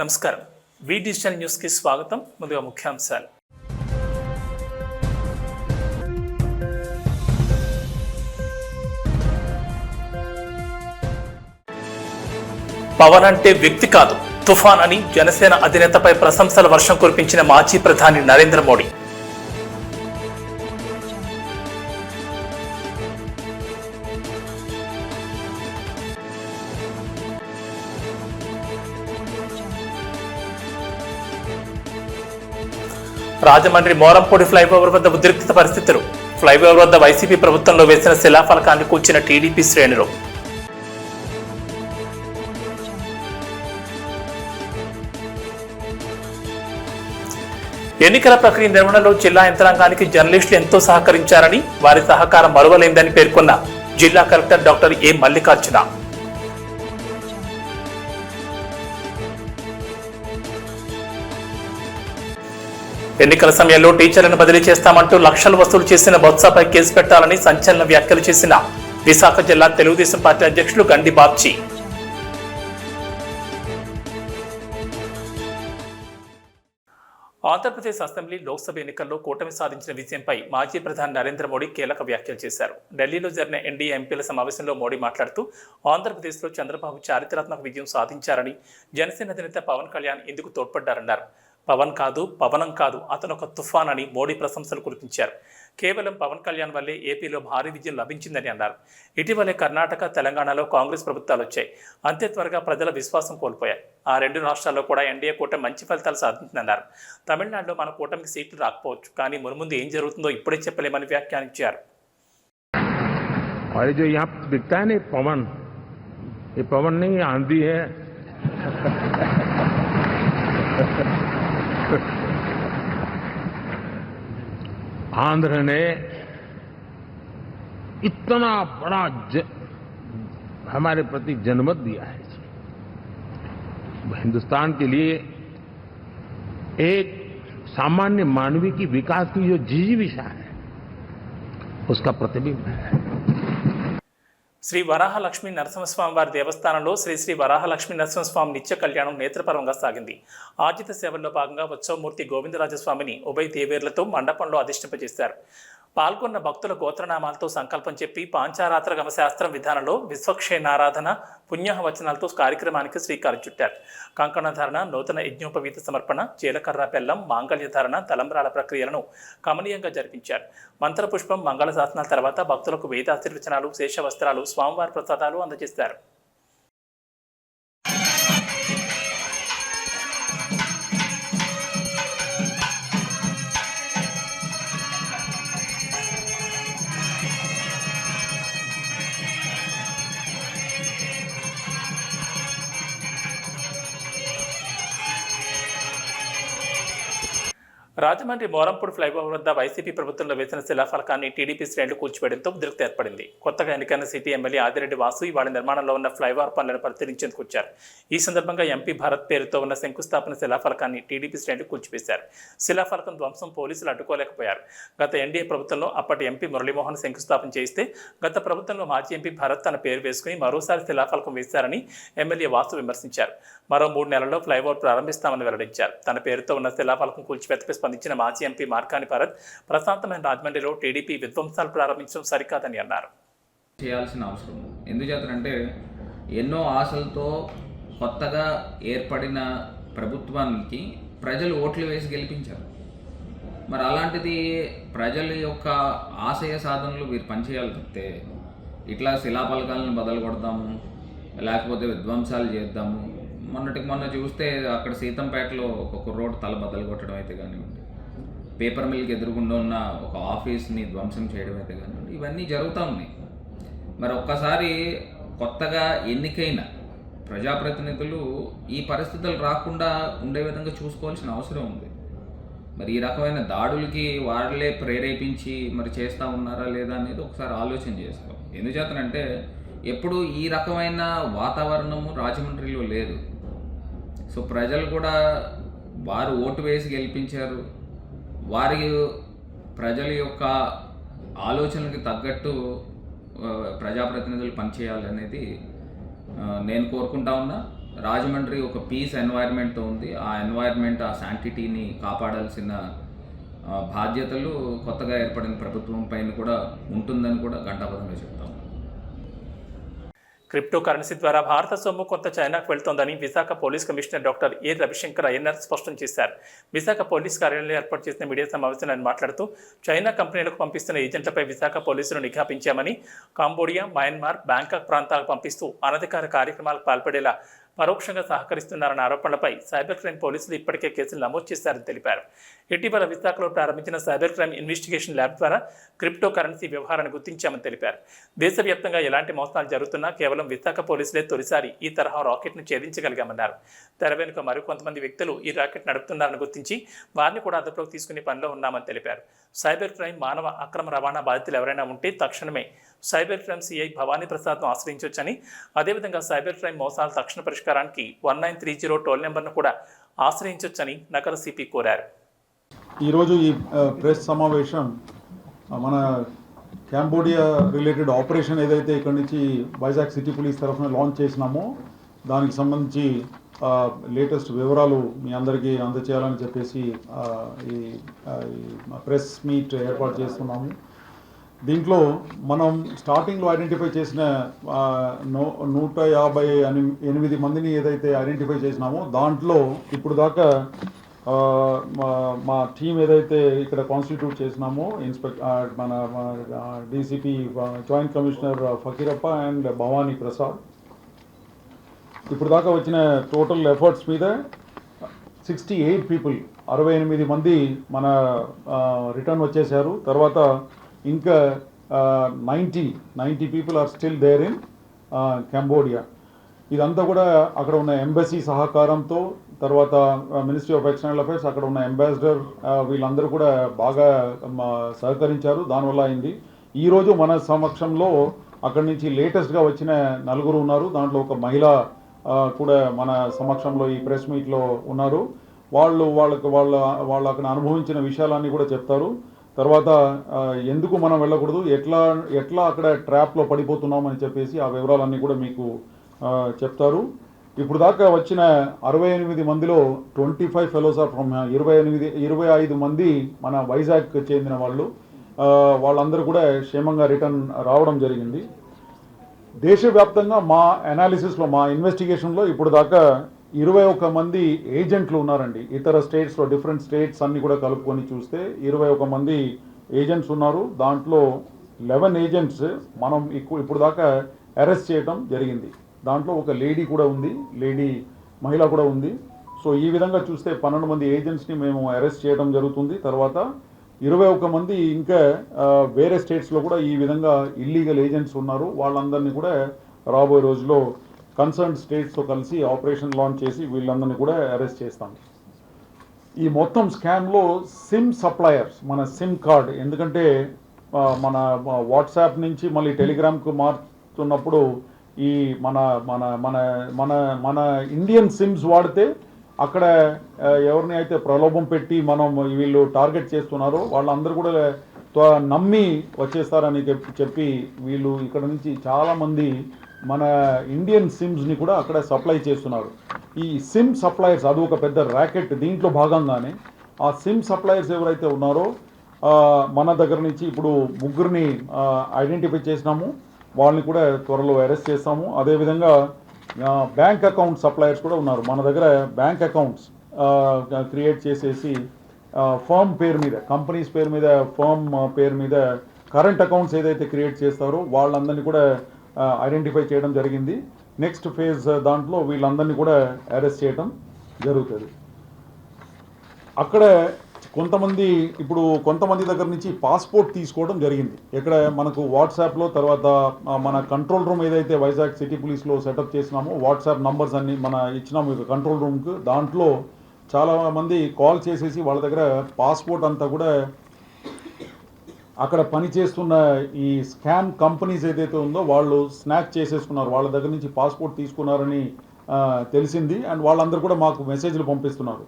నమస్కారం. వి డిజిటల్ న్యూస్కి స్వాగతం. ముందుగా ముఖ్యాంశాలు. పవన్ అంటే వ్యక్తి కాదు తుఫాన్ అని జనసేన అధినేతపై ప్రశంసల వర్షం కురిపించిన మాజీ ప్రధాని నరేంద్ర మోడీ. రాజమండ్రి మోరంపూడి ఫ్లైఓవర్ వద్ద ఉద్రిక్త పరిస్థితులు. ఫ్లైఓవర్ వద్ద వైసీపీ ప్రభుత్వంలో వేసిన శిలాఫలకాన్ని కూర్చిన టీడీపీ శ్రేణులు. ఎన్నికల ప్రక్రియ నిర్వహణలో జిల్లా యంత్రాంగానికి జర్నలిస్టులు ఎంతో సహకరించారని వారి సహకారం మరువలేందని పేర్కొన్న జిల్లా కలెక్టర్ డాక్టర్ ఏ మల్లికార్జున. ఎన్నికల సమయంలో టీచర్లను బదిలీ చేస్తామంటూ లక్షలు వసూలు చేసిన బొత్సపై కేసు పెట్టాలని సంచలన వ్యాఖ్యలు చేసిన విశాఖ జిల్లా తెలుగుదేశం పార్టీ అధ్యక్షులు గండి బాబ్జీ. ఆంధ్రప్రదేశ్ అసెంబ్లీ లోక్సభ ఎన్నికల్లో కూటమి సాధించిన విజయంపై మాజీ ప్రధాని నరేంద్ర మోడీ కీలక వ్యాఖ్యలు చేశారు. ఢిల్లీలో జరిగిన ఎన్డీఏ ఎంపీల సమావేశంలో మోడీ మాట్లాడుతూ ఆంధ్రప్రదేశ్లో చంద్రబాబు చారిత్రాత్మక విజయం సాధించారని జనసేన అధినేత పవన్ కళ్యాణ్ ఇందుకు తోడ్పడ్డారన్నారు. పవన్ కాదు పవనం కాదు అతను ఒక తుఫాన్ అని మోడీ ప్రశంసలు కురిపించారు కేవలం పవన్ కళ్యాణ్ వల్లే ఏపీలో భారీ విజయం లభించిందని అన్నారు ఇటీవలే కర్ణాటక తెలంగాణలో కాంగ్రెస్ ప్రభుత్వాలు వచ్చాయి అంతే త్వరగా ప్రజల విశ్వాసం కోల్పోయాయి ఆ రెండు రాష్ట్రాల్లో కూడా ఎన్డీఏ కూటమి మంచి ఫలితాలు సాధించిందన్నారు తమిళనాడులో మన కూటమికి సీట్లు రాకపోవచ్చు కానీ మున్ముందు ఏం జరుగుతుందో ఇప్పుడే చెప్పలేమని వ్యాఖ్యానించారు और ये जो यहाँ दिखता है ना ये पवन ये पवन नहीं ये आंधी है आंध्र ने इतना बड़ा ज, हमारे प्रति जनमत दिया है हिंदुस्तान के लिए एक सामान्य मानवी की विकास की जो जीजीविशा है उसका प्रतिबिंब है। శ్రీ వరాహలక్ష్మి నరసింహస్వామి వారి దేవస్థానంలో శ్రీ శ్రీ వరాహలక్ష్మి నరసింహస్వామి నిత్య కళ్యాణం నేత్రపరంగా సాగింది. ఆర్జిత సేవల్లో భాగంగా ఉత్సవమూర్తి గోవిందరాజస్వామిని ఉభయ దేవేర్లతో మండపంలో అధిష్టింపజేశారు పాల్గొన్న భక్తుల గోత్రనామాలతో సంకల్పం చెప్పి పాంచారాత్ర గమ శాస్త్రం విధానంలో విశ్వక్షేణారాధన పుణ్యవచనాలతో కార్యక్రమానికి శ్రీకారం చుట్టారు. కంకణధారణ నూతన యజ్ఞోపవీత సమర్పణ జీలకర్ర బెల్లం మాంగళ్యధారణ తలంబ్రాల ప్రక్రియలను కమనీయంగా జరిపించారు. మంత్రపుష్పం మంగళ శాసనాల తర్వాత భక్తులకు వేదాశీర్వచనాలు శేష వస్త్రాలు స్వామివారి ప్రసాదాలు అందజేశారు రాజమండ్రి మోరంపూడి ఫ్లైఓవర్ వద్ద వైసీపీ ప్రభుత్వంలో వేసిన శిలాఫలకాన్ని టీడీపీ శ్రేణులు కూల్చివేయడంతో ఉద్రిక్త ఏర్పడింది. కొత్తగా ఎన్నికైన సిటీ ఎమ్మెల్యే ఆదిరెడ్డి వాసు ఇవాళ నిర్మాణంలో ఉన్న ఫ్లైఓవర్ పనులను పరిశీలించేందుకు వచ్చారు. ఈ సందర్భంగా ఎంపీ భారత్ పేరుతో ఉన్న శంకుస్థాపన శిలాఫలకాన్ని టీడీపీ శ్రేణులు కూల్చివేశారు. శిలాఫలకం ధ్వంసం పోలీసులు అడ్డుకోలేకపోయారు. గత ఎన్డీఏ ప్రభుత్వంలో అప్పటి ఎంపీ మురళీమోహన్ శంకుస్థాపన చేస్తే గత ప్రభుత్వంలో మాజీ ఎంపీ భరత్ తన పేరు వేసుకుని మరోసారి శిలాఫలకం వేశారని ఎమ్మెల్యే వాసు విమర్శించారు. మరో మూడు నెలల్లో ఫ్లైఓవర్ ప్రారంభిస్తామని వెల్లడించారు. తన పేరుతో ఉన్న శిలాఫలకం కూల్చివేతపై స్పందించిన మాజీ ఎంపీ మార్కాని భరత్ ప్రశాంతమైన రాజమండ్రిలో టీడీపీ విధ్వంసాలు ప్రారంభించడం సరికాదని అన్నారు. చేయాల్సిన అవసరం ఎందుచేతనంటే ఎన్నో ఆశలతో కొత్తగా ఏర్పడిన ప్రభుత్వానికి ప్రజలు ఓట్లు వేసి గెలిపించారు. మరి అలాంటిది ప్రజల యొక్క ఆశయ సాధనలు వీరు పనిచేయాలి తప్పితే ఇట్లా శిలాపలకాలను బదలు కొడతాము లేకపోతే విధ్వంసాలు చేద్దాము. మొన్నటికి మొన్న చూస్తే అక్కడ సీతంపేటలో ఒక కుర్రోడు తల బదలు కొట్టడం అయితే కానివ్వండి. పేపర్ మిల్కి ఎదురుగుండా ఉన్న ఒక ఆఫీస్ని ధ్వంసం చేయడం అయితే కానివ్వండి ఇవన్నీ జరుగుతూ ఉన్నాయి. మరి ఒక్కసారి కొత్తగా ఎన్నికైన ప్రజాప్రతినిధులు ఈ పరిస్థితులు రాకుండా ఉండే విధంగా చూసుకోవాల్సిన అవసరం ఉంది. మరి ఈ రకమైన దాడులకి వాళ్ళే ప్రేరేపించి మరి చేస్తూ ఉన్నారా లేదా అనేది ఒకసారి ఆలోచన చేసుకోవాలి. ఎందుచేతనంటే ఎప్పుడు ఈ రకమైన వాతావరణము రాజమండ్రిలో లేదు. సో ప్రజలు కూడా వారు ఓటు వేసి గెలిపించారు. వారి ప్రజల యొక్క ఆలోచనలకు తగ్గట్టు ప్రజాప్రతినిధులు పనిచేయాలనేది నేను కోరుకుంటా ఉన్నా. రాజమండ్రి ఒక పీస్ ఎన్వైర్న్మెంట్తో ఉంది. ఆ ఎన్వైర్న్మెంట్ ఆ శాంటిటీని కాపాడాల్సిన బాధ్యతలు కొత్తగా ఏర్పడిన ప్రభుత్వం పైన కూడా ఉంటుందని కూడా ఘంటాపథంగా చెప్తాం క్రిప్టో కరెన్సీ ద్వారా భారత సొమ్ము కొంత చైనాకు వెళ్తోందని Visakha police commissioner doctor A Ravishankar Ayyannar స్పష్టం చేశారు. విశాఖ పోలీస్ కార్యాలయంలో ఏర్పాటు చేసిన మీడియా సమావేశంలో ఆయన మాట్లాడుతూ చైనా కంపెనీలకు పంపిస్తున్న ఏజెంట్లపై విశాఖ పోలీసులు నిఘా పెంచామని కాంబోడియా మయన్మార్ బ్యాంకాక్ ప్రాంతాలకు పంపిస్తూ అనధికార కార్యక్రమాలకు పాల్పడేలా పరోక్షంగా సహకరిస్తున్నారన్న ఆరోపణలపై సైబర్ క్రైమ్ పోలీసులు ఇప్పటికే కేసులు నమోదు చేశారని తెలిపారు. ఇటీవల విశాఖలో ప్రారంభించిన సైబర్ క్రైమ్ ఇన్వెస్టిగేషన్ ల్యాబ్ ద్వారా క్రిప్టో కరెన్సీ వ్యవహారాన్ని గుర్తించామని తెలిపారు. దేశవ్యాప్తంగా ఎలాంటి మోసాలు జరుగుతున్నా కేవలం విశాఖ పోలీసులే తొలిసారి ఈ తరహా రాకెట్ను ఛేదించగలిగామన్నారు. తెర వెనుక మరికొంతమంది వ్యక్తులు ఈ రాకెట్ నడుపుతున్నారని గుర్తించి వారిని కూడా అదుపులోకి తీసుకునే పనిలో ఉన్నామని తెలిపారు. సైబర్ క్రైమ్ మానవ అక్రమ రవాణా బాధితులు ఎవరైనా ఉంటే తక్షణమే సైబర్ క్రైమ్ సిఐ భవానీ ప్రసాద్ను ఆశ్రయించవచ్చని అదేవిధంగా సైబర్ క్రైమ్ మోసాల తక్షణ పరిష్కారానికి one nine three zero toll నెంబర్ను కూడా ఆశ్రయించవచ్చని నగర సిపి కోరారు. ఈరోజు ఈ ప్రెస్ సమావేశం మన క్యాంబోడియా రిలేటెడ్ ఆపరేషన్ ఏదైతే ఇక్కడ నుంచి వైజాగ్ సిటీ పోలీస్ తరఫున లాంచ్ చేసినామో దానికి సంబంధించి లేటెస్ట్ వివరాలు మీ అందరికీ అందచేయాలని చెప్పేసి ఈ ఈ ప్రెస్ మీట్ ఏర్పాటు చేస్తున్నాము. దీంట్లో మనం స్టార్టింగ్లో ఐడెంటిఫై చేసిన నూ నూట యాభై ఎనిమిది మందిని ఏదైతే ఐడెంటిఫై చేసినామో దాంట్లో ఇప్పుడు దాకా మా టీం ఏదైతే ఇక్కడ కాన్స్టిట్యూట్ చేసినామో ఇన్స్పెక్ట్ మన DCP joint commissioner Fakirappa and Bhavani Prasad ఇప్పుడు దాకా వచ్చిన టోటల్ ఎఫర్ట్స్ మీద సిక్స్టీ ఎయిట్ పీపుల్ అరవై ఎనిమిది మంది మన రిటర్న్ వచ్చేసారు తర్వాత ఇంకా ninety ninety people are still there in Cambodia ఇదంతా కూడా అక్కడ ఉన్న ఎంబసీ సహకారంతో తర్వాత మినిస్ట్రీ ఆఫ్ ఎక్స్టర్నల్ అఫైర్స్ అక్కడ ఉన్న అంబాసిడర్ వీళ్ళందరూ కూడా బాగా సహకరించారు. దానివల్ల అయింది. ఈరోజు మన సమక్షంలో అక్కడి నుంచి లేటెస్ట్గా వచ్చిన నలుగురు ఉన్నారు. దాంట్లో ఒక మహిళ కూడా మన సమక్షంలో ఈ ప్రెస్ మీట్లో ఉన్నారు. వాళ్ళు వాళ్ళకు వాళ్ళ వాళ్ళు అక్కడ అనుభవించిన విషయాలన్నీ కూడా చెప్తారు. తర్వాత ఎందుకు మనం వెళ్ళకూడదు? ఎట్లా ఎట్లా అక్కడ ట్రాప్లో పడిపోతున్నామని చెప్పేసి ఆ వివరాలన్నీ కూడా మీకు చెప్తారు. ఇప్పుడు దాకా వచ్చిన అరవై ఎనిమిది మందిలో twenty five fellows are from ఇరవై ఎనిమిది ఇరవై ఐదు మంది మన వైజాగ్ చెందిన వాళ్ళు. వాళ్ళందరూ కూడా క్షేమంగా రిటర్న్ రావడం జరిగింది. దేశవ్యాప్తంగా మా అనాలిసిస్లో మా ఇన్వెస్టిగేషన్లో ఇప్పుడు దాకా ఇరవై ఒక మంది ఏజెంట్లు ఉన్నారండి. ఇతర స్టేట్స్లో డిఫరెంట్ స్టేట్స్ అన్ని కూడా కలుపుకొని చూస్తే ఇరవై ఒక మంది ఏజెంట్స్ ఉన్నారు. దాంట్లో లెవెన్ ఏజెంట్స్ మనం ఇప్పుడు దాకా అరెస్ట్ చేయడం జరిగింది. దాంట్లో ఒక లేడీ కూడా ఉంది. లేడీ మహిళ కూడా ఉంది. సో ఈ విధంగా చూస్తే పన్నెండు మంది ఏజెంట్స్ని మేము అరెస్ట్ చేయడం జరుగుతుంది. తర్వాత ఇరవై ఒక మంది ఇంకా వేరే స్టేట్స్లో కూడా ఈ విధంగా ఇల్లీగల్ ఏజెంట్స్ ఉన్నారు. వాళ్ళందరినీ కూడా రాబోయే రోజుల్లో కన్సర్న్ స్టేట్స్తో కలిసి ఆపరేషన్ లాంచ్ చేసి వీళ్ళందరినీ కూడా అరెస్ట్ చేస్తాం. ఈ మొత్తం స్కామ్లో సిమ్ సప్లయర్స్ మన సిమ్ కార్డ్ ఎందుకంటే మన వాట్సాప్ నుంచి మళ్ళీ టెలిగ్రామ్కు మారుతున్నప్పుడు ఈ మన మన మన మన మన ఇండియన్ సిమ్స్ వాడితే అక్కడ ఎవరిని అయితే ప్రలోభం పెట్టి మనం వీళ్ళు టార్గెట్ చేస్తున్నారో వాళ్ళందరూ కూడా నమ్మి వచ్చేస్తారని చెప్పి చెప్పి వీళ్ళు ఇక్కడ నుంచి చాలామంది మన ఇండియన్ సిమ్స్ని కూడా అక్కడ సప్లై చేస్తున్నారు. ఈ సిమ్ సప్లయర్స్ అది ఒక పెద్ద ర్యాకెట్ దీంట్లో భాగంగానే ఆ సిమ్ సప్లయర్స్ ఎవరైతే ఉన్నారో మన దగ్గర నుంచి ఇప్పుడు ముగ్గురిని ఐడెంటిఫై చేసినాము. వాళ్ళని కూడా త్వరలో అరెస్ట్ చేస్తాము. అదేవిధంగా బ్యాంక్ అకౌంట్ సప్లయర్స్ కూడా ఉన్నారు. మన దగ్గర బ్యాంక్ అకౌంట్స్ క్రియేట్ చేసేసి ఫర్మ్ పేరు మీద కంపెనీస్ పేరు మీద ఫర్మ్ పేరు మీద కరెంట్ అకౌంట్స్ ఏదైతే క్రియేట్ చేస్తారో వాళ్ళందరినీ కూడా ఐడెంటిఫై చేయడం జరిగింది. నెక్స్ట్ ఫేజ్ దాంట్లో వీళ్ళందరినీ కూడా అరెస్ట్ చేయడం జరుగుతుంది. అక్కడ కొంతమంది ఇప్పుడు కొంతమంది దగ్గర నుంచి పాస్పోర్ట్ తీసుకోవడం జరిగింది. ఇక్కడ మనకు వాట్సాప్లో తర్వాత మన కంట్రోల్ రూమ్ ఏదైతే వైజాగ్ సిటీ పోలీస్లో సెటప్ చేసినామో వాట్సాప్ నంబర్స్ అన్ని మన ఇచ్చినాము ఇక కంట్రోల్ రూమ్కి దాంట్లో చాలామంది కాల్ చేసేసి వాళ్ళ దగ్గర పాస్పోర్ట్ అంతా కూడా అక్కడ పనిచేస్తున్న ఈ స్కామ్ కంపెనీస్ ఏదైతే ఉందో వాళ్ళు స్నాచ్ చేసేసుకున్నారు. వాళ్ళ దగ్గర నుంచి పాస్పోర్ట్ తీసుకున్నారని తెలిసింది. అండ్ వాళ్ళందరూ కూడా మాకు మెసేజ్లు పంపిస్తున్నారు.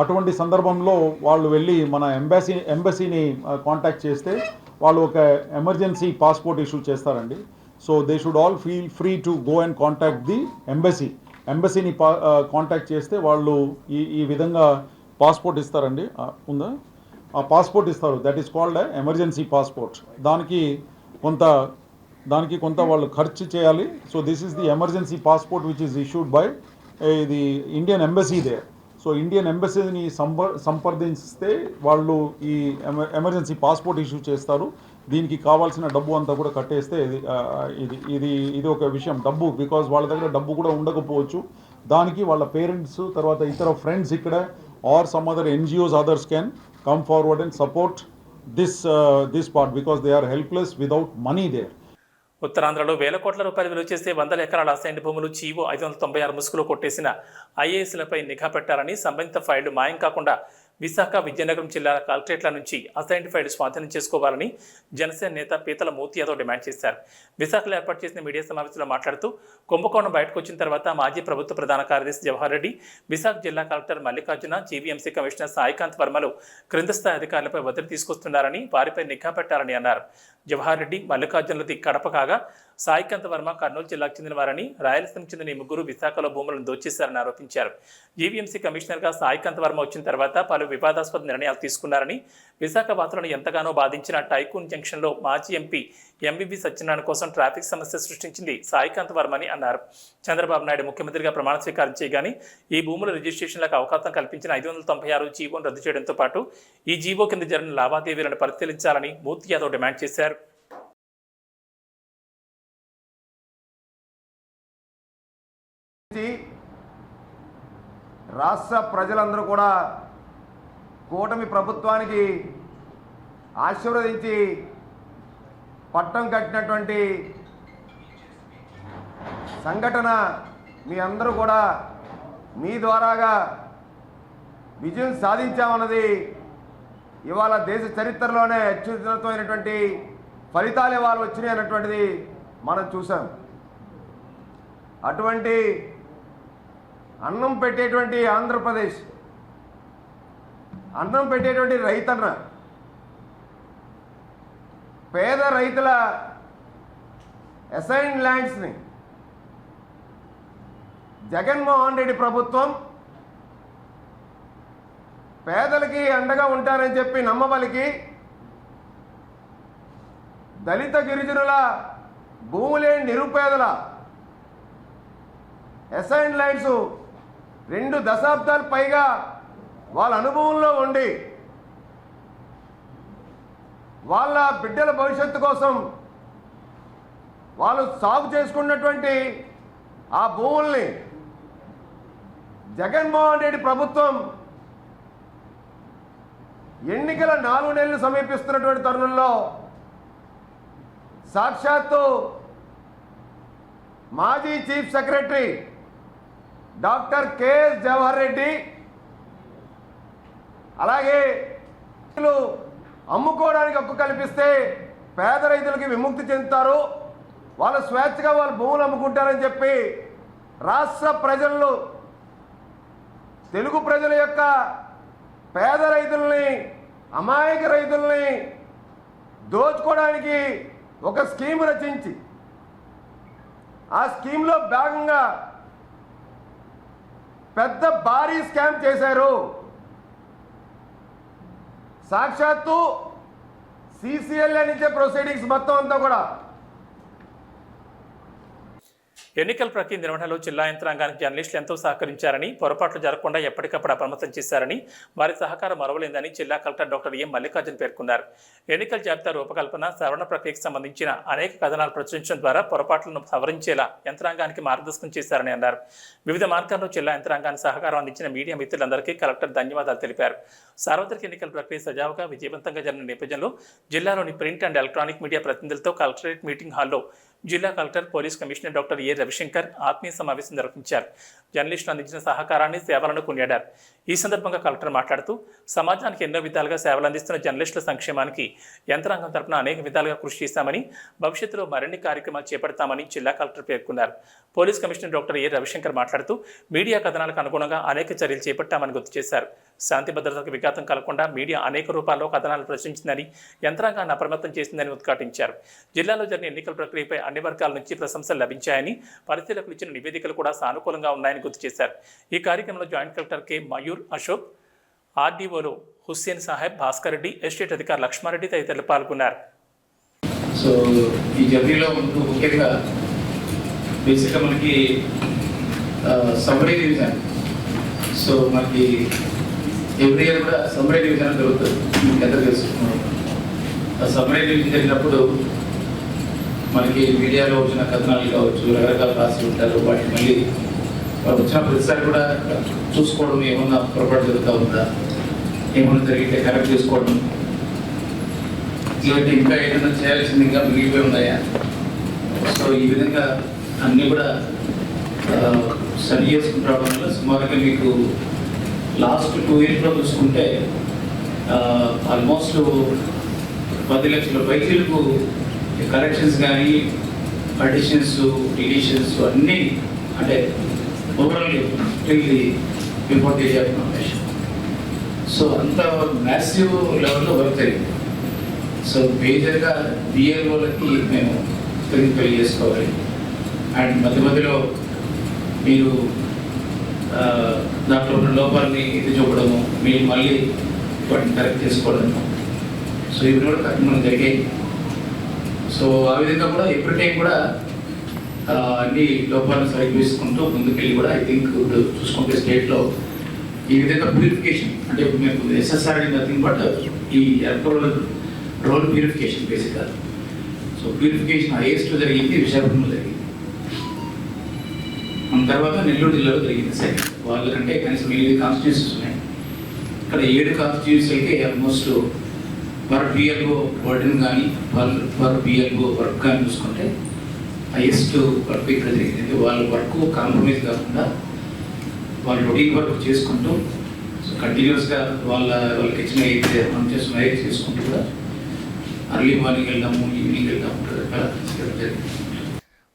అటువంటి సందర్భంలో వాళ్ళు వెళ్ళి మన ఎంబసీ ఎంబసీని కాంటాక్ట్ చేస్తే వాళ్ళు ఒక ఎమర్జెన్సీ పాస్పోర్ట్ ఇష్యూ చేస్తారండి. So they should all feel free to go and contact the embassy. ఎంబసీని పా కాంటాక్ట్ చేస్తే వాళ్ళు ఈ ఈ విధంగా పాస్పోర్ట్ ఇస్తారండి. ఉందా? ఆ పాస్పోర్ట్ ఇస్తారు. That is called emergency passport దానికి కొంత దానికి కొంత వాళ్ళు ఖర్చు చేయాలి. So this is the emergency passport which is issued by ఇది Indian embassy they so Indian ఎంబసీని సంప సంప్రదిస్తే వాళ్ళు ఈ ఎమర్జెన్సీ పాస్పోర్ట్ ఇష్యూ చేస్తారు. దీనికి కావాల్సిన డబ్బు అంతా కూడా కట్టేస్తే ఇది ఇది ఇది ఇది ఒక విషయం. డబ్బు బికాజ్ వాళ్ళ దగ్గర డబ్బు కూడా ఉండకపోవచ్చు. దానికి వాళ్ళ పేరెంట్స్ తర్వాత ఇతర ఫ్రెండ్స్ ఇక్కడ are some other NGOs others can come forward and support this this part because they are helpless without money there ఉత్తరాంధ్రలో వేల కోట్ల రూపాయలు విలువ చేసే వందల ఎకరాల అసైన్డ్ భూములు చీవో ఐదు వందల తొంభై ఆరు ముసుగులో కొట్టేసిన ఐఏఎస్లపై నిఘా పెట్టారని సంబంధిత ఫైళ్ళు మాయం కాకుండా విశాఖ విజయనగరం జిల్లాల కలెక్టరేట్ల నుంచి అసైన్డ్ ఫైళ్ళు స్వాధీనం చేసుకోవాలని జనసేన నేత పీతల మూర్తి యాదవ్ డిమాండ్ చేశారు. విశాఖలో ఏర్పాటు చేసిన మీడియా సమావేశంలో మాట్లాడుతూ కుంభకోణం బయటకు వచ్చిన తర్వాత మాజీ ప్రభుత్వ ప్రధాన కార్యదర్శి జవహర్ రెడ్డి విశాఖ జిల్లా collector Mallikarjuna GVMC commissioner Saikanth వర్మలు క్రింద స్థాయి అధికారులపై ఒత్తిడి తీసుకొస్తున్నారని వారిపై నిఘా పెట్టారని అన్నారు. జవహర్ రెడ్డి మల్లికార్జునలది కడప కాగా సాయికాంత్ వర్మ కర్నూలు జిల్లాకు చెందినవారని రాయలసీమకు చెందిన ఈ ముగ్గురు విశాఖలో భూములను దోచేశారని ఆరోపించారు. జీవీఎంసీ కమిషనర్గా సాయికాంత్ వర్మ వచ్చిన తర్వాత పలు వివాదాస్పద నిర్ణయాలు తీసుకున్నారని విశాఖ వాసులను ఎంతగానో బాధించిన టైకూన్ జంక్షన్లో మాజీ ఎంపీ ఎంబీబీ సత్యనారాయణ కోసం ట్రాఫిక్ సమస్య సృష్టించింది సాయికాంత్ వర్మని అన్నారు. చంద్రబాబు నాయుడు ముఖ్యమంత్రిగా ప్రమాణ స్వీకారం చేయగానే ఈ భూముల రిజిస్ట్రేషన్లకు అవకాశం కల్పించిన ఐదు వందల తొంభై ఆరు జీవోను రద్దు చేయడంతో పాటు ఈ జీవో కింద జరిగిన లావాదేవీలను పరిశీలించాలని మూర్తి యాదవ్ డిమాండ్ చేశారు నుంచి రాష్ట్ర ప్రజలందరూ కూడా కూటమి ప్రభుత్వానికి ఆశీర్వదించి పట్టం కట్టినటువంటి సంఘటన మీ అందరూ కూడా మీ ద్వారాగా విజయం సాధించామన్నది ఇవాళ దేశ చరిత్రలోనే అత్యున్నతమైనటువంటి ఫలితాలు ఇవాళ వచ్చినాయి అన్నటువంటిది మనం చూసాం అటువంటి అన్నం పెట్టేటువంటి ఆంధ్రప్రదేశ్. అన్నం పెట్టేటువంటి రైతన్న. పేద రైతుల అసైన్ ల్యాండ్స్ని. జగన్మోహన్ రెడ్డి ప్రభుత్వం పేదలకి అండగా ఉంటారని చెప్పి నమ్మబలికి దళిత గిరిజనుల భూములేని నిరుపేదల అసైన్ ల్యాండ్స్ రెండు దశాబ్దాలు పైగా వాళ్ళ అనుభవంలో ఉండి వాళ్ళ బిడ్డల భవిష్యత్తు కోసం వాళ్ళు సాగు చేసుకున్నటువంటి ఆ భూముల్ని జగన్మోహన్ రెడ్డి ప్రభుత్వం ఎన్నికల నాలుగు నెలలు సమీపిస్తున్నటువంటి తరుణంలో సాక్షాత్తు మాజీ chief secretary doctor KS Jawahar Reddy. అలాగే అమ్ముకోవడానికి హక్కు కల్పిస్తే పేద రైతులకి విముక్తి చెందుతారు. వాళ్ళు స్వేచ్ఛగా వాళ్ళ భూములు అమ్ముకుంటారని చెప్పి రాష్ట్ర ప్రజలు తెలుగు ప్రజల యొక్క పేద రైతుల్ని అమాయక రైతుల్ని దోచుకోవడానికి ఒక స్కీమ్ రచించి ఆ స్కీమ్లో భాగంగా పెద్ద భారీ స్కామ్ చేశారు. సాక్షాత్తు సిసిఎల్ నుంచే ప్రొసీడింగ్స్ మొత్తం అంతా కూడా. ఎన్నికల ప్రక్రియ నిర్వహణలో జిల్లా యంత్రాంగానికి జర్నలిస్టులు ఎంతో సహకరించారని పొరపాట్లు జరగకుండా ఎప్పటికప్పుడు అప్రమత్తం చేశారని వారి సహకారం మరవలేదని జిల్లా కలెక్టర్ డాక్టర్ ఎం మల్లికార్జున్ పేర్కొన్నారు. ఎన్నికల జాబితా రూపకల్పన సవరణ ప్రక్రియకు సంబంధించిన అనేక కథనాలు ప్రచురించడం ద్వారా పొరపాట్లను సవరించేలా యంత్రాంగానికి మార్గదర్శనం చేశారని అన్నారు. వివిధ మార్గాల్లో జిల్లా యంత్రాంగానికి సహకారం అందించిన మీడియా మిత్రులందరికీ కలెక్టర్ ధన్యవాదాలు తెలిపారు. సార్వత్రిక ఎన్నికల ప్రక్రియ సజావుగా విజయవంతంగా జరిగిన నేపథ్యంలో జిల్లాలోని ప్రింట్ అండ్ ఎలక్ట్రానిక్ మీడియా ప్రతినిధులతో కలెక్టరేట్ మీటింగ్ హాల్లో జిల్లా collector police commissioner doctor A Ravishankar ఆత్మీయ సమావేశం నిర్వహించారు. జర్నలిస్టులు అందించిన సహకారాన్ని సేవలను కొనియాడారు. ఈ సందర్భంగా కలెక్టర్ మాట్లాడుతూ సమాజానికి ఎన్నో విధాలుగా సేవలు అందిస్తున్న జర్నలిస్టుల సంక్షేమానికి యంత్రాంగం తరపున అనేక విధాలుగా కృషి చేశామని భవిష్యత్తులో మరిన్ని కార్యక్రమాలు చేపడతామని జిల్లా కలెక్టర్ పేర్కొన్నారు. Police commissioner doctor A Ravishankar మాట్లాడుతూ మీడియా కథనాలకు అనుగుణంగా అనేక చర్యలు చేపట్టామని గుర్తు చేశారు. శాంతి భద్రతకు విఘాతం కలగకుండా మీడియా అనేక రూపాల్లో కథనాలు ప్రశ్నించిందని యంత్రాంగాన్ని అప్రమత్తం చేసిందని ఉద్ఘాటించారు. జిల్లాలో జరిగిన ఎన్నికల ప్రక్రియపై అన్ని వర్గాల నుంచి ప్రశంసలు లభించాయని పరిశీలకులు ఇచ్చిన నివేదికలు కూడా సానుకూలంగా ఉన్నాయని గుర్తు చేశారు. ఈ కార్యక్రమంలో joint collector K. Mayur Ashok ఆర్డీఓలు Hussain Saheb Bhaskar Reddy estate అధికారి లక్ష్మారెడ్డి తదితరులు పాల్గొన్నారు. సో ఈ జర్నీలో ఉంటూ ముఖ్యంగా బేసిక్గా మనకి సమ్మరీ రివిజన్ సో మనకి ఎవ్రీ ఇయర్ కూడా సమ్మరీ రివిజన్ జరుగుతుంది. మీకు ఎంత తెలుసు. ఆ సమ్మరీ రివిజన్ జరిగినప్పుడు మనకి మీడియాలో వచ్చిన కథనాలు కావచ్చు రకరకాల రాసి ఉంటారు. వాటిని మళ్ళీ వాళ్ళు వచ్చిన ప్రతిసారి కూడా చూసుకోవడం ఏమన్నా పొరపాటు జరుగుతూ ఉందా? ఏమన్నా జరిగితే కరెక్ట్ చేసుకోవడం? ఇలాంటి ఇంకా ఏదైనా చేయాల్సింది ఇంకా మిగిలిపోయి ఉన్నాయా? సో ఈ విధంగా అన్నీ కూడా స్టడీ చేసుకుంటాం వల్ల సుమారుగా మీకు లాస్ట్ టూ ఇయర్స్లో చూసుకుంటే ఆల్మోస్ట్ పది లక్షల బైకులకు కరెక్షన్స్ కానీ అడిషన్స్ డిలీషన్స్ అన్నీ అంటే ఓవరాల్ ఇంపోర్ట్ చేయాల్సిన సో అంత మ్యాసివ్ లెవెల్లో వర్క్ జరిగింది. సో మేజర్గా బిఎల్ఓలకి మేము తిరిగి పెళ్ళి చేసుకోవాలి. అండ్ మధ్య మధ్యలో మీరు దాంట్లో ఉన్న లోపాలని ఇది చూపడము మీరు మళ్ళీ వాటిని కరెక్ట్ చేసుకోవడము. సో ఇవి కూడా కార్యక్రమం జరిగాయి. సో ఆ విధంగా కూడా ఎవ్రీ టైం కూడా అన్ని లోపాలను సరిచేసుకుంటూ ముందుకెళ్ళి కూడా ఐ థింక్ ఇప్పుడు చూసుకుంటే స్టేట్లో ఈ విధంగా ప్యూరిఫికేషన్ అంటే ఇప్పుడు మీకు ఎస్ఎస్ఆర్ నథింగ్ బట్ ఈ ఎలక్ట్రోల్ రోల్ ప్యూరిఫికేషన్ బేసిక్గా సో ప్యూరిఫికేషన్ హైయెస్ట్ జరిగింది విశాఖపట్నంలో జరిగింది. తర్వాత నెల్లూరు జిల్లాలో జరిగింది. సెకండ్ వాళ్ళకంటే కనీసం ఎనిమిది కాన్స్టిట్యూన్సీస్ ఉన్నాయి. ఇక్కడ ఏడు కాన్స్టిట్యూన్సీలకి ఆల్మోస్ట్ పర్ బిఎల్ఓ వర్డన్ కానీ వాళ్ళు పర్ బిఎల్ఓ వర్క్ కానీ చూసుకుంటే హైయెస్ట్ వర్క్ ఇక్కడ జరిగింది. వాళ్ళ వర్క్ కాంప్రమైజ్ కాకుండా వాళ్ళు రొటీన్ వర్క్ చేసుకుంటూ కంటిన్యూస్గా వాళ్ళ వాళ్ళకి ఇచ్చిన అయితే మనం చేసిన అయితే చేసుకుంటూ కూడా అర్లీ మార్నింగ్ వెళ్దాము ఈవినింగ్ వెళ్దాము అలా జరిగింది.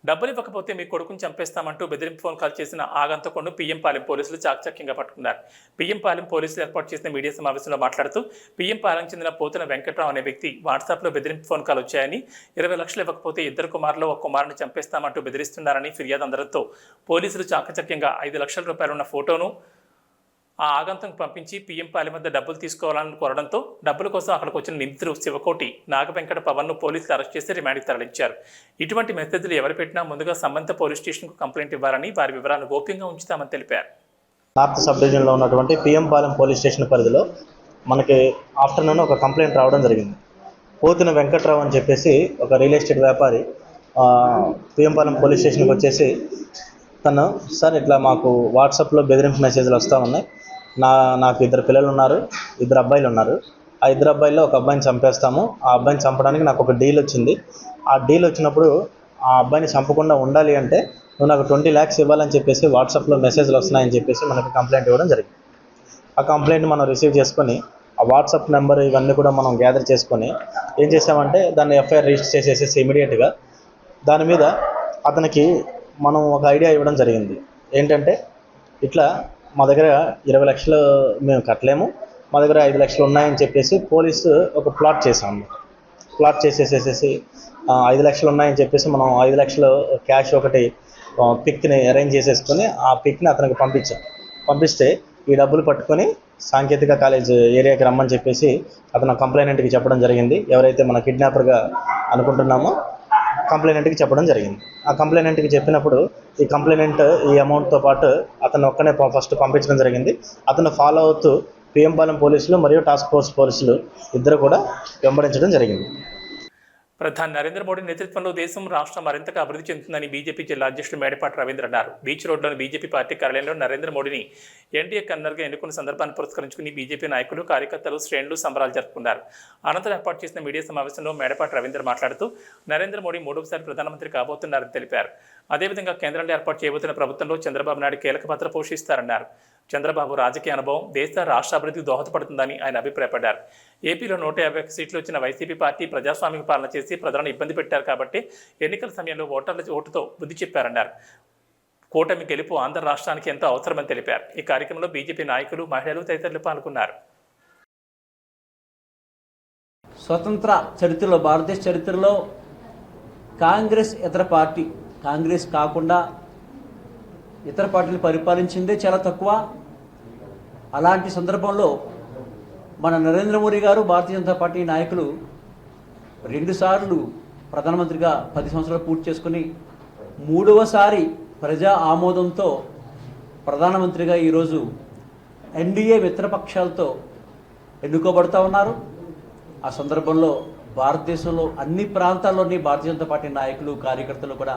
డబ్బులు ఇవ్వకపోతే మీ కొడుకుని చంపేస్తామంటూ బెదిరింపు ఫోన్ కాల్ చేసిన ఆగంతకొండు పిఎం పాలెం పోలీసులు చాకచక్యంగా పట్టుకున్నారు. పిఎం పాలెం పోలీసులు ఏర్పాటు చేసిన మీడియా సమావేశంలో మాట్లాడుతూ పిఎం పాలెం చెందిన పోతున వెంకట్రావు అనే వ్యక్తి వాట్సాప్లో బెదిరింపు ఫోన్ కాల్ వచ్చాయని ఇరవై లక్షలు ఇవ్వకపోతే ఇద్దరు కుమారులు ఒక కుమారుని చంపేస్తామంటూ బెదిరిస్తున్నారని ఫిర్యాదు అందడంతో పోలీసులు చాకచక్యంగా ఐదు లక్షల రూపాయలున్న ఫోటోను ఆ ఆగంతకు పంపించి పిఎం పాలెం వద్ద డబ్బులు తీసుకోవాలని కోరడంతో డబ్బుల కోసం అక్కడికి వచ్చిన నిందితుడు శివకోటి నాగవెంకట పవన్ను పోలీసులు అరెస్ట్ చేసి రిమాండ్కి తరలించారు. ఇటువంటి మెసేజ్లు ఎవరు పెట్టినా ముందుగా సంబంధిత పోలీస్ స్టేషన్కు కంప్లైంట్ ఇవ్వాలని వారి వివరాలను గోప్యంగా ఉంచుతామని తెలిపారు. నార్త్ సబ్ డివిజన్లో ఉన్నటువంటి పిఎం పాలెం పోలీస్ స్టేషన్ పరిధిలో మనకి ఆఫ్టర్నూన్ ఒక కంప్లైంట్ రావడం జరిగింది. పోతిన వెంకట్రావు అని చెప్పేసి ఒక రియల్ ఎస్టేట్ వ్యాపారి పిఎంపాలెం పిఎం పాలెం పోలీస్ స్టేషన్కి వచ్చేసి తను సార్ ఇట్లా మాకు వాట్సాప్లో బెదిరింపు మెసేజ్లు వస్తూ ఉన్నాయి. నా నాకు ఇద్దరు పిల్లలు ఉన్నారు ఇద్దరు అబ్బాయిలు ఉన్నారు. ఆ ఇద్దరు అబ్బాయిల్లో ఒక అబ్బాయిని చంపేస్తాము. ఆ అబ్బాయిని చంపడానికి నాకు ఒక డీల్ వచ్చింది. ఆ డీల్ వచ్చినప్పుడు ఆ అబ్బాయిని చంపకుండా ఉండాలి అంటే నువ్వు నాకు ట్వంటీ ల్యాక్స్ ఇవ్వాలని చెప్పేసి వాట్సాప్లో మెసేజ్లు వస్తున్నాయని చెప్పేసి మనకి కంప్లైంట్ ఇవ్వడం జరిగింది. ఆ కంప్లైంట్ మనం రిసీవ్ చేసుకొని ఆ వాట్సాప్ నెంబర్ ఇవన్నీ కూడా మనం గ్యాదర్ చేసుకొని ఏం చేసామంటే దాన్ని ఎఫ్ఐఆర్ రిజిస్టర్ చేసేసేసి ఇమీడియట్గా దాని మీద అతనికి మనం ఒక ఐడియా ఇవ్వడం జరిగింది. ఏంటంటే ఇట్లా మా దగ్గర ఇరవై లక్షలు మేము కట్టలేము. మా దగ్గర ఐదు లక్షలు ఉన్నాయని చెప్పేసి పోలీసు ఒక ప్లాట్ చేసాము ప్లాట్ చేసేసేసేసి ఐదు లక్షలు ఉన్నాయని చెప్పేసి మనం ఐదు లక్షలు క్యాష్ ఒకటి పిక్ని అరేంజ్ చేసేసుకొని ఆ పిక్ని అతనికి పంపించాం. పంపిస్తే ఈ డబ్బులు పట్టుకొని సాంకేతిక కాలేజ్ ఏరియాకి రమ్మని చెప్పేసి అతను కంప్లైనెంట్కి చెప్పడం జరిగింది. ఎవరైతే మన కిడ్నాపర్గా అనుకుంటున్నామో కంప్లైనెంట్కి చెప్పడం జరిగింది. ఆ కంప్లైనెంట్కి చెప్పినప్పుడు ఈ కంప్లైనెంట్ ఈ అమౌంట్తో పాటు అతను ఒక్కనే ప- ఫస్ట్ పంపించడం జరిగింది. అతను ఫాలో అవుతూ పిఎంపాలెం పోలీసులు మరియు టాస్క్ ఫోర్స్ పోలీసులు ఇద్దరు కూడా వెంబడించడం జరిగింది. ప్రధాని నరేంద్ర మోడీ నేతృత్వంలో దేశం రాష్ట్రం మరింతగా అభివృద్ధి చెందుతుందని బీజేపీ జిల్లా అధ్యక్షుడు మేడపాటి రవీంద్ర అన్నారు. బీచ్ రోడ్లోని బీజేపీ పార్టీ కార్యాలయంలో నరేంద్ర మోడీని ఎన్డీఏ కన్వీనర్గా ఎన్నుకున్న సందర్భాన్ని పురస్కరించుకుని బీజేపీ నాయకులు కార్యకర్తలు శ్రేణులు సంబరాలు జరుపుకున్నారు. అనంతరం ఏర్పాటు చేసిన మీడియా సమావేశంలో మేడపాటి రవీంద్ర మాట్లాడుతూ నరేంద్ర మోడీ మూడవసారి ప్రధానమంత్రి కాబోతున్నారని తెలిపారు. అదేవిధంగా కేంద్రంలో ఏర్పాటు చేయబోతున్న ప్రభుత్వంలో చంద్రబాబు నాయుడు కీలక పాత్ర పోషిస్తారన్నారు. చంద్రబాబు రాజకీయ అనుభవం దేశ రాష్ట్ర అభివృద్ధికి దోహదపడుతుందని ఆయన అభిప్రాయపడ్డారు. ఏపీలో నూట యాభై సీట్లు వచ్చిన వైసీపీ పార్టీ ప్రజాస్వామిక పాలన చేసి ప్రజలను ఇబ్బంది పెట్టారు కాబట్టి ఎన్నికల సమయంలో ఓటర్ల ఓటుతో బుద్ధి చెప్పారన్నారు. కూటమి గెలుపు ఆంధ్ర రాష్ట్రానికి ఎంతో అవసరమని తెలిపారు. ఈ కార్యక్రమంలో బీజేపీ నాయకులు మహిళలు తదితరులు పాల్గొన్నారు. స్వతంత్ర చరిత్రలో భారతదేశ చరిత్రలో కాంగ్రెస్ ఇతర పార్టీ కాంగ్రెస్ కాకుండా ఇతర పార్టీలు పరిపాలించిందే చాలా తక్కువ. అలాంటి సందర్భంలో మన నరేంద్ర మోడీ గారు భారతీయ జనతా పార్టీ నాయకులు రెండుసార్లు ప్రధానమంత్రిగా పది సంవత్సరాలు పూర్తి చేసుకుని మూడవసారి ప్రజా ఆమోదంతో ప్రధానమంత్రిగా ఈరోజు ఎన్డీఏ మిత్రపక్షాలతో ఎన్నుకోబడతా ఉన్నారు. ఆ సందర్భంలో భారతదేశంలో అన్ని ప్రాంతాల్లోని భారతీయ జనతా పార్టీ నాయకులు కార్యకర్తలు కూడా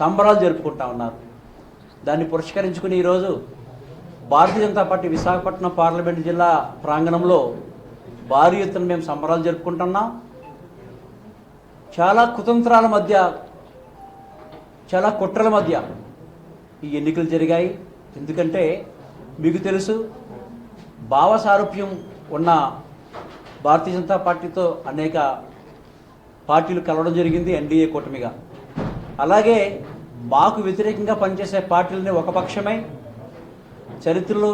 సంబరాలు జరుపుకుంటా ఉన్నారు. దాన్ని పురస్కరించుకుని ఈరోజు భారతీయ జనతా పార్టీ విశాఖపట్నం పార్లమెంట్ జిల్లా ప్రాంగణంలో భారీ ఎత్తున మేము సంబరాలు జరుపుకుంటున్నాం. చాలా కుతంత్రాల మధ్య చాలా కుట్రల మధ్య ఈ ఎన్నికలు జరిగాయి. ఎందుకంటే మీకు తెలుసు భావ సారూప్యం ఉన్న భారతీయ జనతా పార్టీతో అనేక పార్టీలు కలవడం జరిగింది ఎన్డీఏ కూటమిగా. అలాగే మాకు వ్యతిరేకంగా పనిచేసే పార్టీలని ఒక పక్షమై చరిత్రలో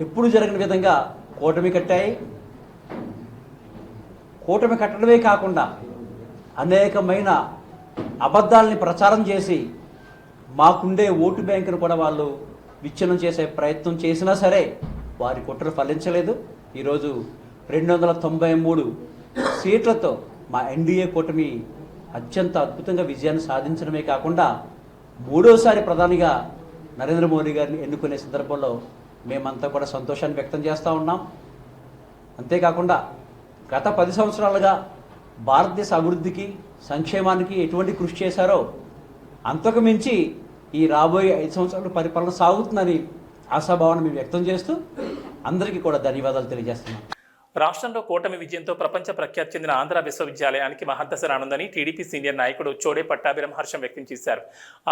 ఎప్పుడు జరగని విధంగా కూటమి కట్టాయి? కూటమి కట్టడమే కాకుండా అనేకమైన అబద్ధాలని ప్రచారం చేసి మాకుండే ఓటు బ్యాంకును కూడా వాళ్ళు విచ్ఛిన్నం చేసే ప్రయత్నం చేసినా సరే వారి కుట్రలు ఫలించలేదు. ఈరోజు రెండు వందల తొంభై మూడు సీట్లతో మా ఎన్డీఏ కూటమి అత్యంత అద్భుతంగా విజయాన్ని సాధించడమే కాకుండా మూడోసారి ప్రధానిగా నరేంద్ర మోడీ గారిని ఎన్నుకునే సందర్భంలో మేమంతా కూడా సంతోషాన్ని వ్యక్తం చేస్తూ ఉన్నాం. అంతేకాకుండా గత పది సంవత్సరాలుగా భారతదేశ అభివృద్ధికి సంక్షేమానికి ఎటువంటి కృషి చేశారో అంతకు మించి ఈ రాబోయే ఐదు సంవత్సరాల పరిపాలన సాగుతుందని ఆశాభావాన్ని మేము వ్యక్తం చేస్తూ అందరికీ కూడా ధన్యవాదాలు తెలియజేస్తున్నాం. రాష్ట్రంలో కూటమి విజయంతో ప్రపంచ ప్రఖ్యాతి చెందిన ఆంధ్ర విశ్వవిద్యాలయానికి మహద్దశ రానుందని టీడీపీ సీనియర్ నాయకుడు చోడే పట్టాభిరం హర్షం వ్యక్తం చేశారు.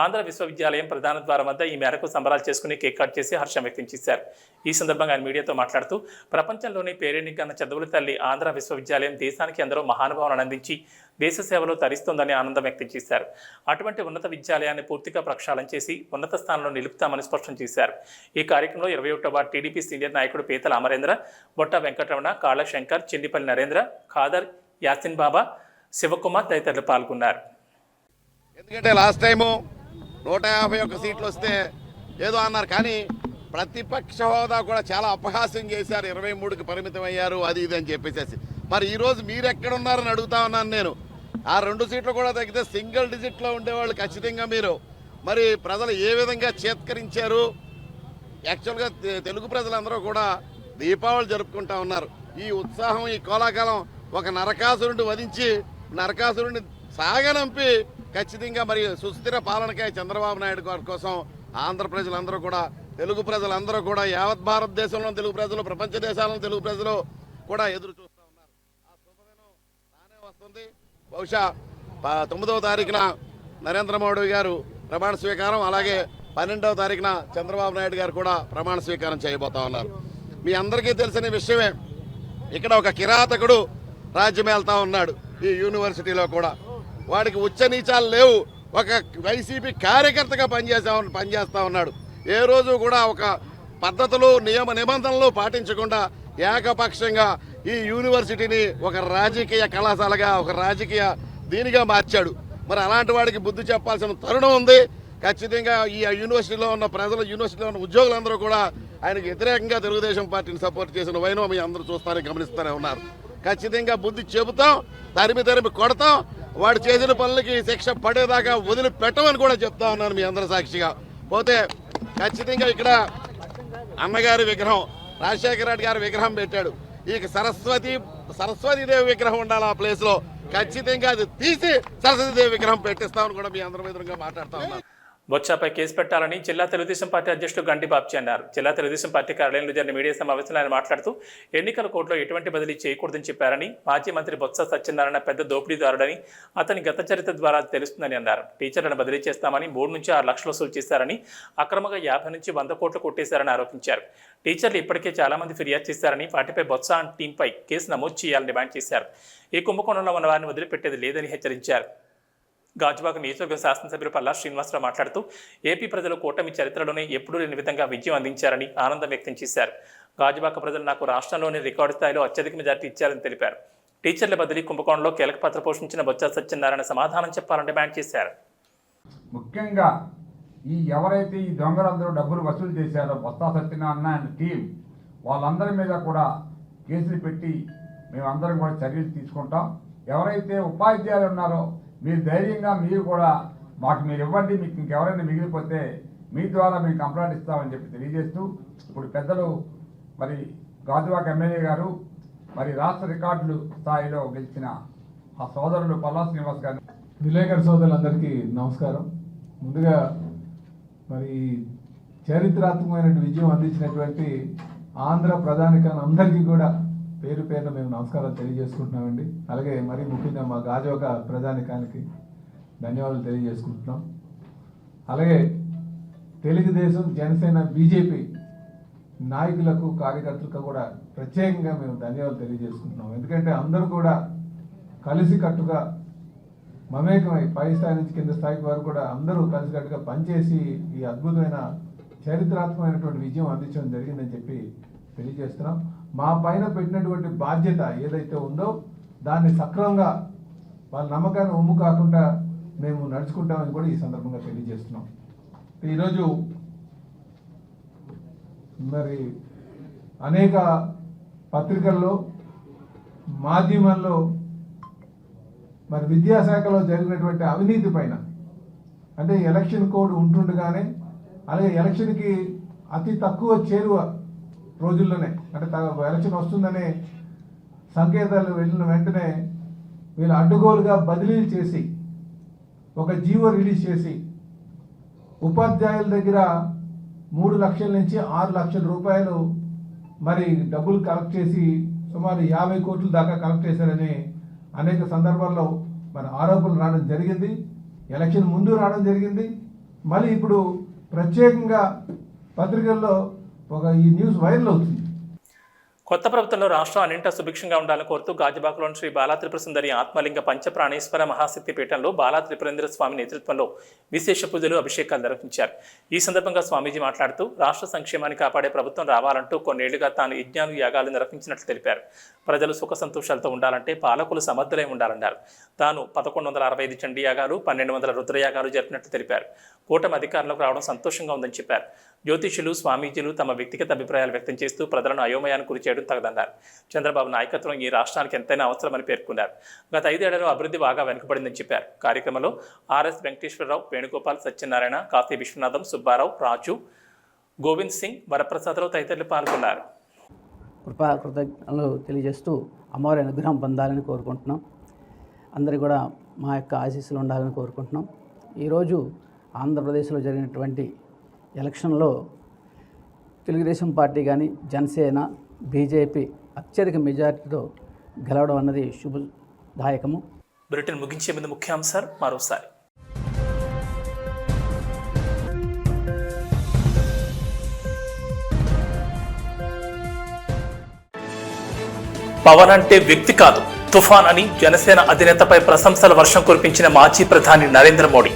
ఆంధ్ర విశ్వవిద్యాలయం ప్రధాన ద్వారం వద్ద ఈ మేరకు సంబరాలు చేసుకుని కేక్ కట్ చేసి హర్షం వ్యక్తం చేశారు. ఈ సందర్భంగా ఆయన మీడియాతో మాట్లాడుతూ ప్రపంచంలోనే పేరెన్నికన్న చదువుల తల్లి ఆంధ్ర విశ్వవిద్యాలయం దేశానికి ఎందరో మహానుభావులను అందించి దేశ సేవలో తరిస్తోందని ఆనందం వ్యక్తం చేశారు. అటువంటి ఉన్నత విద్యాలయాన్ని పూర్తిగా ప్రక్షాళన చేసి ఉన్నత స్థానంలో నిలుపుతామని స్పష్టం చేశారు. ఈ కార్యక్రమంలో ఇరవై ఒకటవ టీడీపీ సీనియర్ నాయకుడు పీతల అమరేంద్ర బొట్ట వెంకటరమణ కాళ శంకర్ చెండిపల్లి నరేంద్ర ఖాదర్ యాసిన్ బాబా శివకుమార్ తదితరులు పాల్గొన్నారు. ఎందుకంటే లాస్ట్ టైము నూట యాభై ఒక్క సీట్లు వస్తే ఏదో అన్నారు. కానీ ప్రతిపక్ష హోదా కూడా చాలా అపహాస్యం చేశారు. ఇరవై మూడుకి పరిమితం అయ్యారు అది ఇది అని చెప్పేసి మరి ఈరోజు మీరు ఎక్కడ ఉన్నారని అడుగుతా ఉన్నాను నేను. ఆ రెండు సీట్లు కూడా తగ్గితే సింగిల్ డిజిట్లో ఉండేవాళ్ళు ఖచ్చితంగా మీరు. మరి ప్రజలు ఏ విధంగా చేత్కరించారు? యాక్చువల్గా తెలుగు ప్రజలందరూ కూడా దీపావళి జరుపుకుంటా ఉన్నారు. ఈ ఉత్సాహం ఈ కోలాకాలం ఒక నరకాసురుడిని వధించి నరకాసురుడిని సాగనంపి ఖచ్చితంగా మరి సుస్థిర పాలనకై చంద్రబాబు నాయుడు గారి కోసం ఆంధ్ర ప్రజలందరూ కూడా తెలుగు ప్రజలందరూ కూడా యావత్ భారతదేశంలో తెలుగు ప్రజలు ప్రపంచ దేశాలలో తెలుగు ప్రజలు కూడా ఎదురు చూస్తూ ఉన్నారు ఆ శుభదినం రానే వస్తుంది బహుశా తొమ్మిదవ తారీఖున నరేంద్ర మోడీ గారు ప్రమాణ స్వీకారం అలాగే పన్నెండవ తారీఖున చంద్రబాబు నాయుడు గారు కూడా ప్రమాణ స్వీకారం చేయబోతా ఉన్నారు. మీ అందరికీ తెలిసిన విషయమే ఇక్కడ ఒక కిరాతకుడు రాజ్యమేళ్తా ఉన్నాడు ఈ యూనివర్సిటీలో కూడా. వాడికి ఉచ్చనీచాలు లేవు ఒక వైసీపీ కార్యకర్తగా పనిచేసా పనిచేస్తా ఉన్నాడు. ఏ రోజు కూడా ఒక పద్ధతులు నియమ నిబంధనలు పాటించకుండా ఏకపక్షంగా ఈ యూనివర్సిటీని ఒక రాజకీయ కళాశాలగా ఒక రాజకీయ దీనిగా మార్చాడు. మరి అలాంటి వాడికి బుద్ధి చెప్పాల్సిన తరుణం ఉంది. ఖచ్చితంగా ఈ యూనివర్సిటీలో ఉన్న ప్రజలు యూనివర్సిటీలో ఉన్న ఉద్యోగులందరూ కూడా ఆయనకు వ్యతిరేకంగా తెలుగుదేశం పార్టీని సపోర్ట్ చేసిన వైనం మీ అందరూ చూస్తారని గమనిస్తూనే ఉన్నారు. ఖచ్చితంగా బుద్ధి చెబుతాం తరిమి తరిమి కొడతాం. వాడు చేసిన పనులకి శిక్ష పడేదాకా వదిలిపెట్టమని కూడా చెప్తా ఉన్నాను మీ అందరి సాక్షిగా. పోతే ఖచ్చితంగా ఇక్కడ అమ్మగారి విగ్రహం రాజశేఖర రెడ్డి గారి విగ్రహం పెట్టాడు. ఇక సరస్వతి సరస్వతీదేవి విగ్రహం ఉండాలి ఆ ప్లేస్లో. ఖచ్చితంగా అది తీసి సరస్వతీదేవి విగ్రహం పెట్టిస్తామని కూడా మీ అందరి ఎదురుగా మాట్లాడుతూ ఉన్నాను. బొత్సాపై కేసు పెట్టాలని జిల్లా తెలుగుదేశం పార్టీ అధ్యక్షుడు గండి బాబ్జీ అన్నారు. జిల్లా తెలుగుదేశం పార్టీ కార్యాలయంలో జరిగిన మీడియా సమావేశంలో ఆయన మాట్లాడుతూ ఎన్నికల కోర్టులో ఎటువంటి బదిలీ చేయకూడదని చెప్పారని మాజీ మంత్రి బొత్స సత్యనారాయణ పెద్ద దోపిడీదారుడని అతని గత చరిత్ర ద్వారా తెలుస్తుందని అన్నారు. టీచర్లను బదిలీ చేస్తామని మూడు నుంచి ఆరు లక్షలు వసూలు చేశారని అక్రమంగా యాభై నుంచి వంద కోట్లు కొట్టేశారని ఆరోపించారు. టీచర్లు ఇప్పటికే చాలామంది ఫిర్యాదు చేశారని వాటిపై బొత్స అండ్ టీంపై కేసు నమోదు చేయాలని డిమాండ్ చేశారు. ఈ కుంభకోణంలో ఉన్న వారిని వదిలిపెట్టేది లేదని హెచ్చరించారు. గాజువాక నియోజకవర్గ శాసనసభ్యులు పల్లా శ్రీనివాసరావు మాట్లాడుతూ ఏపీ ప్రజలు కూటమి చరిత్రలోనే ఎప్పుడూ లేని విధంగా విజయం అందించారని ఆనందం వ్యక్తం చేశారు. గాజువాక ప్రజలు నాకు రాష్ట్రంలోని రికార్డు స్థాయిలో అత్యధిక మెజార్టీ ఇచ్చారని తెలిపారు. టీచర్ల బదిలీ కుంభకోణంలో కీలక పాత్ర పోషించిన బొత్స సత్యనారాయణ సమాధానం చెప్పాలని డిమాండ్ చేశారు. ముఖ్యంగా ఈ ఎవరైతే ఈ దొంగలందరూ డబ్బులు వసూలు చేశారో బొత్స సత్యనారాయణ అండ్ టీం వాళ్ళందరి మీద కూడా కేసులు పెట్టి మేమందరం కూడా చర్యలు తీసుకుంటాం. ఎవరైతే ఉపాధ్యాయులు ఉన్నారో మీరు ధైర్యంగా మీరు కూడా మాకు మీరు ఇవ్వండి మీకు ఇంకెవరైనా మిగిలిపోతే మీ ద్వారా మేము కంప్లైంట్ ఇస్తామని చెప్పి తెలియజేస్తూ ఇప్పుడు పెద్దలు మరి గాజువాక ఎమ్మెల్యే గారు మరి రాష్ట్ర రికార్డులు స్థాయిలో గెలిచిన ఆ సోదరులు పల్లా శ్రీనివాస్ గారు. విలేకరు సోదరులందరికీ నమస్కారం. ముందుగా మరి చరిత్రాత్మకమైన విజయం అందించినటువంటి ఆంధ్ర ప్రధానికాన్ని అందరికీ కూడా పేరు పేరున మేము నమస్కారాలు తెలియజేసుకుంటున్నామండి. అలాగే మరి ముఖ్యంగా మా గాజోక ప్రజానికానికి ధన్యవాదాలు తెలియజేసుకుంటున్నాం. అలాగే తెలుగుదేశం జనసేన బీజేపీ నాయకులకు కార్యకర్తలకు కూడా ప్రత్యేకంగా మేము ధన్యవాదాలు తెలియజేసుకుంటున్నాం. ఎందుకంటే అందరూ కూడా కలిసికట్టుగా మమేకమై పై స్థాయి నుంచి కింద స్థాయికి వరకు కూడా అందరూ కలిసికట్టుగా పనిచేసి ఈ అద్భుతమైన చరిత్రాత్మకమైనటువంటి విజయం అందించడం జరిగిందని చెప్పి తెలియజేస్తున్నాం. మా పైన పెట్టినటువంటి బాధ్యత ఏదైతే ఉందో దాన్ని సక్రమంగా వాళ్ళ నమ్మకాన్ని ఒమ్ము కాకుండా మేము నడుచుకుంటామని కూడా ఈ సందర్భంగా తెలియజేస్తున్నాం. ఈరోజు మరి అనేక పత్రికల్లో మాధ్యమాల్లో మరి విద్యాశాఖలో జరిగినటువంటి అవినీతి పైన అంటే ఎలక్షన్ కోడ్ ఉంటుండగానే అలాగే ఎలక్షన్కి అతి తక్కువ చేరువ రోజుల్లోనే అంటే త- ఎలక్షన్ వస్తుందనే సంకేతాలు వెళ్ళిన వెంటనే వీళ్ళు అడ్డుగోలుగా బదిలీలు చేసి ఒక జీవో రిలీజ్ చేసి ఉపాధ్యాయుల దగ్గర మూడు లక్షల నుంచి ఆరు లక్షల రూపాయలు మరి డబ్బులు కలెక్ట్ చేసి సుమారు యాభై కోట్ల దాకా కలెక్ట్ చేశారని అనేక సందర్భాల్లో మరి ఆరోపణలు రావడం జరిగింది. ఎలక్షన్ ముందు రావడం జరిగింది. మళ్ళీ ఇప్పుడు ప్రత్యేకంగా పత్రికల్లో ఒక ఈ న్యూస్ వైరల్ అవుతుంది. కొత్త ప్రభుత్వంలో రాష్ట్రం అన్నింటా సుభిక్షంగా ఉండాలని కోరుతూ గాజుబాకులోని శ్రీ బాలా త్రిపుర సుందరి ఆత్మలింగ పంచప్రాణేశ్వర మహాశక్తి పీఠంలో బాలా త్రిపురేంద్ర స్వామి నేతృత్వంలో విశేష పూజలు అభిషేకాలు నిర్వహించారు. ఈ సందర్భంగా స్వామీజీ మాట్లాడుతూ రాష్ట్ర సంక్షేమాన్ని కాపాడే ప్రభుత్వం రావాలంటూ కొన్నేళ్ళుగా తాను యజ్ఞాలు యాగాలు నిర్వహించినట్లు తెలిపారు. ప్రజలు సుఖ సంతోషాలతో ఉండాలంటే పాలకులు సమర్థులై ఉండాలన్నారు. తాను పదకొండు వందల అరవై ఐదు చండీ యాగాలు పన్నెండు వందల రుద్రయాగాలు జరిపినట్లు తెలిపారు. కూటమి అధికారంలోకి రావడం సంతోషంగా ఉందని చెప్పారు. జ్యోతిషులు స్వామీజీలు తమ వ్యక్తిగత అభిప్రాయాలు వ్యక్తం చేస్తూ ప్రజలను అయోమయానికి గురి చేయడం తగదన్నారు. చంద్రబాబు నాయకత్వం ఈ రాష్ట్రానికి ఎంతైనా అవసరమని పేర్కొన్నారు. గత ఐదేళ్ళలో అభివృద్ధి బాగా వెనుకబడిందని చెప్పారు. కార్యక్రమంలో ఆర్ఎస్ వెంకటేశ్వరరావు వేణుగోపాల్ సత్యనారాయణ కాశీ విశ్వనాథం సుబ్బారావు రాజు గోవింద్ సింగ్ వరప్రసాదరావు తదితరులు పాల్గొన్నారు. కృపా కృతజ్ఞతలు తెలియజేస్తూ అమ్మవారి అనుగ్రహం పొందాలని కోరుకుంటున్నాం. అందరి కూడా మా యొక్క ఆశీస్సులు ఉండాలని కోరుకుంటున్నాం. ఈరోజు ఆంధ్రప్రదేశ్లో జరిగినటువంటి ఎలక్షన్లో తెలుగుదేశం పార్టీ కానీ జనసేన బీజేపీ అత్యధిక మెజార్టీతో గెలవడం అన్నది శుభదాయకము. బ్రిటన్ ముగించే ముందు ముఖ్యాంశాలు మరోసారి. పవన్ అంటే వ్యక్తి కాదు తుఫాన్ అని జనసేన అధినేతపై ప్రశంసల వర్షం కురిపించిన మాజీ ప్రధాని నరేంద్ర మోడీ.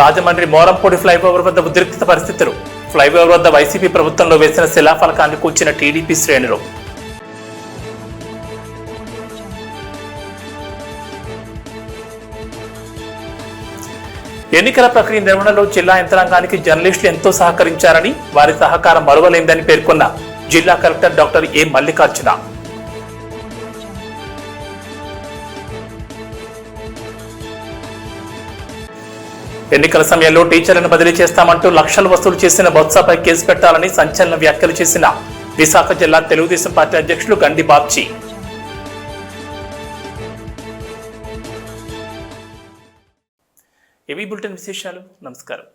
రాజమండ్రి మోరంపూడి ఫ్లైఓవర్ వద్ద ఉద్రిక్త పరిస్థితులు. ఫ్లైఓవర్ వద్ద వైసీపీ ప్రభుత్వంలో వేసిన శిలాఫలకాన్ని కూర్చిన టీడీపీ శ్రేణులు. ఎన్నికల ప్రక్రియ నిర్వహణలో జిల్లా యంత్రాంగానికి జర్నలిస్టులు ఎంతో సహకరించారని వారి సహకారం మరువలేందని పేర్కొన్న జిల్లా కలెక్టర్ డాక్టర్ ఏ మల్లికార్జున. ఎన్నికల సమయంలో టీచర్లను బదిలీ చేస్తామంటూ లక్షలు వసూలు చేసిన బొత్సపై కేసు పెట్టాలని సంచలన వ్యాఖ్యలు చేసిన విశాఖ జిల్లా తెలుగుదేశం పార్టీ అధ్యక్షులు గండి బాబ్జీ. ఏవి బులెటిన్ విశేషాలు. నమస్కారం.